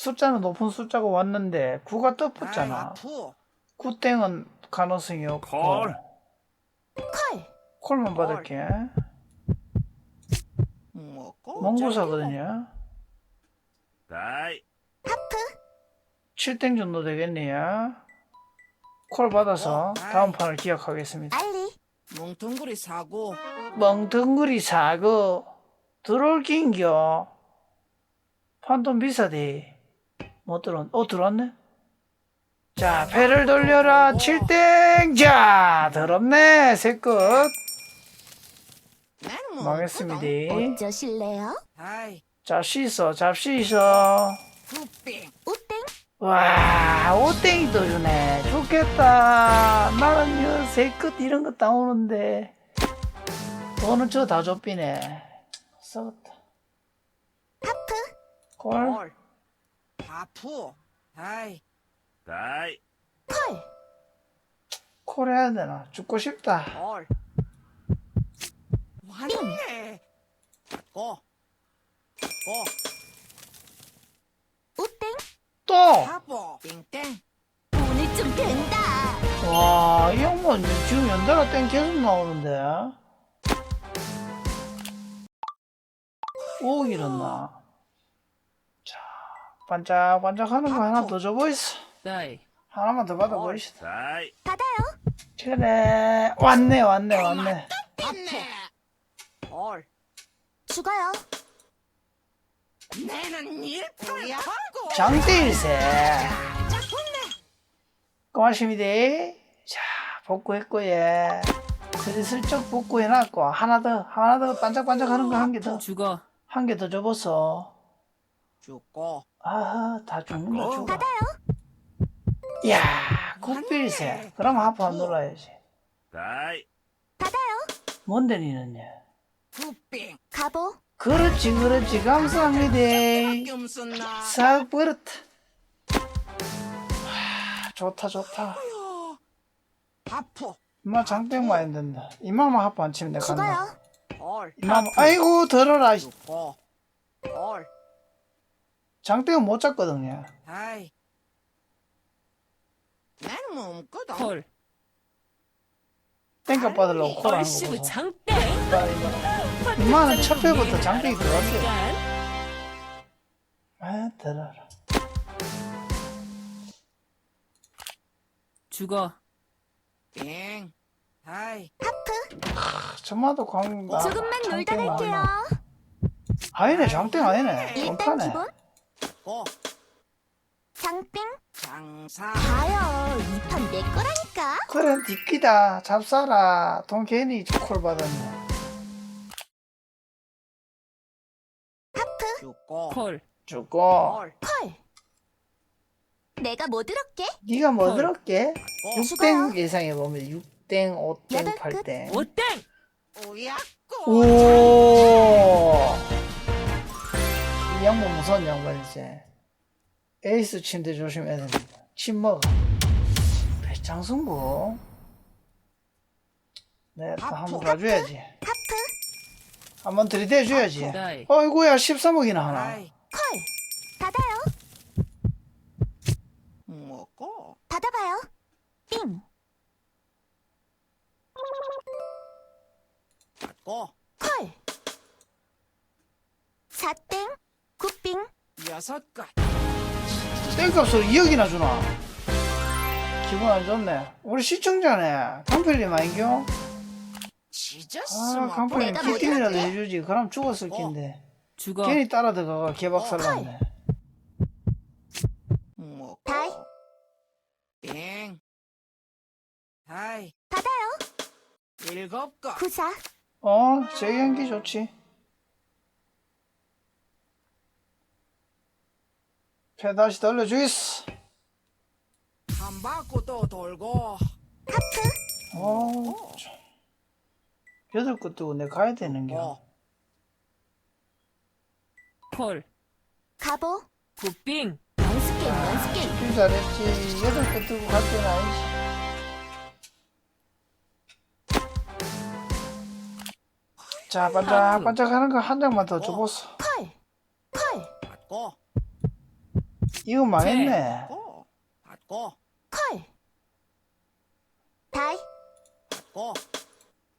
숫자는 높은 숫자가 왔는데 9가 또 붙잖아. 아프. 9땡은 가능성이 없고. 콜. 콜. 콜만 콜. 받을게. 몽구사거든요. 다이. 하프. 7땡 정도 되겠네요. 콜 받아서 어, 다음 판을 기약하겠습니다. 알리. 뭉텅구리 사고. 멍텅구리 사고 들어올 긴겨. 판돈 비싸대. 못 들어온, 어, 들어왔네? 자, 배를 돌려라. 7땡! 자, 더럽네. 새 끝. 나는 뭐 망했습니다. 어쩌실래요? 아이, 자, 씻어. 잡 씻어. 굿빙. 우땡. 와, 오땡이도 주네. 좋겠다. 나는 요 새끝 이런 거 따오는데. 돈은 저 다 줬비네. 썩었다. 하프. 꼴. 콜. 아프. 아이, 다이. 콜. 콜 해야 되나? 죽고 싶다. 콜. 완해. 고. 고. 우땡. 또! 하보. 땡땡. 오늘 좀 된다. 와, 이 양반 지금 연달아 땡 계속 나오는데. 오, 일어나. 자, 반짝반짝 하는 거 하나 더 줘 보이소. 다이. 하나만 더 받아 보이시다. 다이. 받아요. 그래. 왔네, 왔네, 왔네. 아프. 콜. 죽어요. 내는 하고. 장대일세. 고맙습니다. 자, 복구했고, 예. 슬슬쩍 복구해놨고, 하나 더, 하나 더 반짝반짝 하는 거 한 개 더, 죽어. 한 개 더 줘보소. 죽고. 아, 다 죽는 거 죽어. 받아요. 이야, 굿빌세. 그럼 하프 안 눌러야지. 다이. 받아요. 뭔데, 니는요? 굿빙. 가보. 그렇지, 그렇지. 감사합니다. 엄선나. 싹 버렸다. 하, 좋다, 좋다. 아프. 엄마 장땡 많이 된다. 이마만 하프 안 치면 내가 간다. 죽어요. 이마만, 아이고, 들어라. 콜. 장땡은 못 잡거든요. 아이. 나는 뭐 없거든. 콜. 땡값 받으려고 콜하는 거 얼씨구 보소. 장땡. 이마는 첫 회부터 장땡이 들어갔어요. 아, 들어라. 죽어. 빙. 아이. 저마도 광, 나. 조금만 놀다 장땡 갈게요. 아니네, 장땡 아니네. 일단. 기본. 고. 장빙. 장사. 봐요. 이 판 내 거라니까. 그래, 뒷기다. 잡사라. 돈 괜히 콜 받았네. 죽고. 콜. 죽고. 콜. 콜. 내가 뭐 들었게? 네가 뭐 콜. 들었게? 고. 6땡 예상해 보면 6땡, 5땡, 여덟 끝. 8땡. 오땡. 우야꼬. 오. 이 양반 무서운 양반이지. 에이스 침대 조심해야 됩니다. 침 먹어. 배짱승부. 네, 또 한 번 가줘야지. 하프. 한번 들이대줘야지. 다이. 어이구야, 13억이나 하나. 콜. 받아요. 먹고. 받아봐요. 빙. 받고. 콜. 사땡. 굿빙. 여섯 것. 땡값으로 2억이나 주나? 기분 안 좋네. 우리 시청자네. 강필님 아닌겨? 찢었어. 아, 강필님 내가 뭐 키팅이라도 들었게? 해주지. 그럼 죽었을 낀데. 죽어. 괜히 따라 들어가가 개박살 났네. 먹고. 다이. 빙. 아이. 받아요. 일곱 것. 구사. 어, 제 연기 좋지. 패 다시 돌려주이스. 한 바퀴 또 돌고. 하프. 어, 참. 여덟 것 뜨고 내 가야 되는겨. 고. 콜. 가보. 굿빙. 연습 게임, 연습 게임. 좀 잘했지. 여덟 것 뜨고 갈 때는 아니지. 자, 반짝반짝 하는 거 한 장만 더 줘보소. 콜. 콜. 받고. 이거 망했네. 받고. 받고. 콜. 다이. 받고.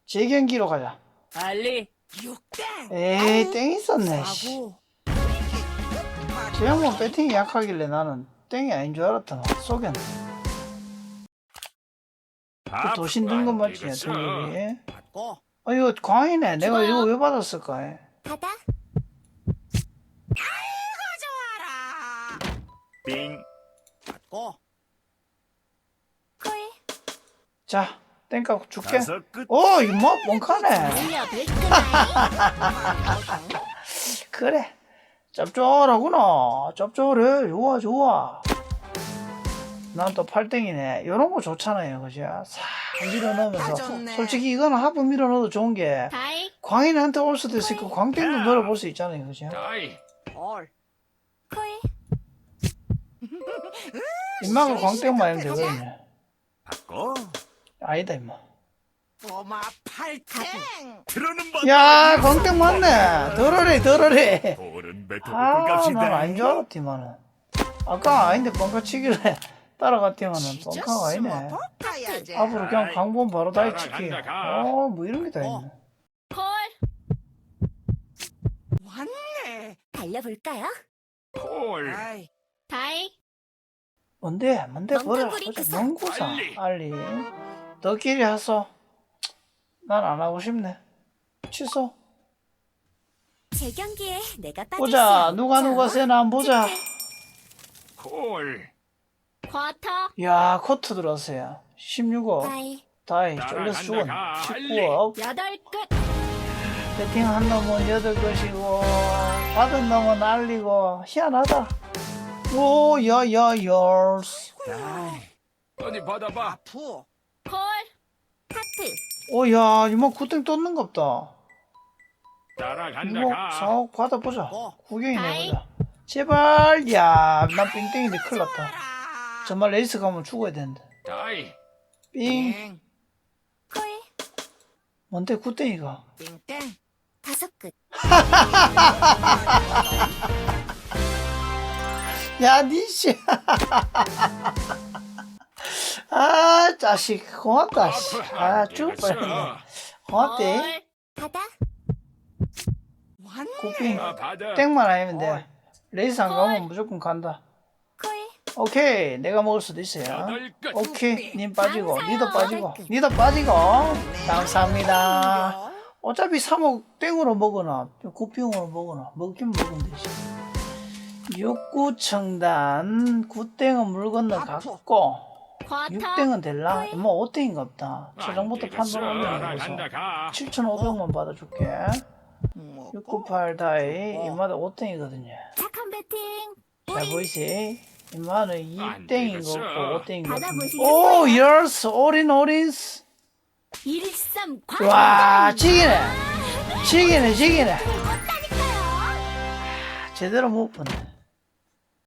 재경기로 가자. 빨리. 육땡. 에이, 땡 있었네. 씨. 양반 배팅이 약하길래 나는 땡이 아닌 줄 알았다. 속였네. 그 도신 든것 맞지. 받고. 아, 이거 광이네. 내가. 이거 왜 받았을까? 바다. 가져와라. 빙. 받고. 콜. 자, 땡값 줄게. 다섯 끝. 오, 이거 뭐, 뻥카네. 올려볼 거야. 그래. 짭짤하구나. 짭짤해. 좋아, 좋아. 난 또 팔땡이네. 요런 거 좋잖아요. 그죠? 싹 밀어 다 넣으면서. 좋네. 솔직히 이거는 하부 밀어 넣어도 좋은 게 다이. 광인한테 올 수도 있으니까 광땡도 노려볼 수 있잖아요. 그죠? 올. 콜. 임마가 광땡만 하면 되거든요. 바꿔. 아니다, 임마. 꼬마. 들어는 봐. 야, 광땡 맞네. 돌은 아. 난 아닌 줄 알았지만은. 아까 아닌데 뻥카 치길래 따라갔더니만은 진짜 뻥카가 아니네. 앞으로 그냥 광범 바로 다이 치기. 따라간다, 가. 어, 뭐 이런 게 다 있네. 콜. 왔네. 달려볼까요? 콜. 다이. 뭔데? 뭔데? 뭐라 보자. 구사. 멍구사. 알리. 너끼리 하소. 난 안 하고 싶네. 취소. 제 경기에 내가 빠질 보자. 수 누가. 누가 세나 한번 보자. 콜. 쿼터. 야, 코트 들었어요. 16억. 다이. 쫄려서 죽었네. 가. 19억. 여덟 끝. 배팅 한 놈은 여덟 것이고 받은 놈은 날리고 희한하다. 오, 야, 야, 열스. 어디 받아봐. 콜. 하트. 오, 야, 이모 구땡 떴는갑다. 따라간다. 이모 가. 사옥 받아보자. 어. 구경이나 다이. 해보자. 제발, 야, 난 빙땡인데 큰일 났다. 정말 레이스 가면 죽어야 되는데. 다이. 빙. 땡. 콜. 뭔데, 구땡이가. 땡땡. 다섯 끝. 야, 니씨. 아, 자식. 고맙다, 씨. 아, 죽을 뻔했네. 고맙대. 콜. 바다. 왔네. 구빙. 아, 받아. 땡만 아니면 돼. 헐. 레이스 안 헐. 가면 무조건 간다. 콜. 오케이. 내가 먹을 수도 있어요. 여덟 끝. 오케이. 님 빠지고. 니도 빠지고. 끝. 니도 빠지고. 감사합니다. 어차피 3억 땡으로 먹거나, 구병으로 먹거나, 먹긴 먹으면 되지. 육구 청단, 구땡은 물 건너 갔고, 쿼터. 육땡은 될라? 뭐 5땡인가 보다. 안 초장부터 되겠어. 판돈 따라간다. 가. 7,500만 받아줄게. 뭐, 698 다이, 어. 이마다 5땡이거든요. 착한 배팅. 잘 보이시? 이마는 안 2땡인 되겠어. 거고 5땡인 거. 받아보시겠어요? 오, 예스! 올인, 올인스! 와, 지기네! 지기네, 지기네! 못 다니까요. 제대로 못 보네.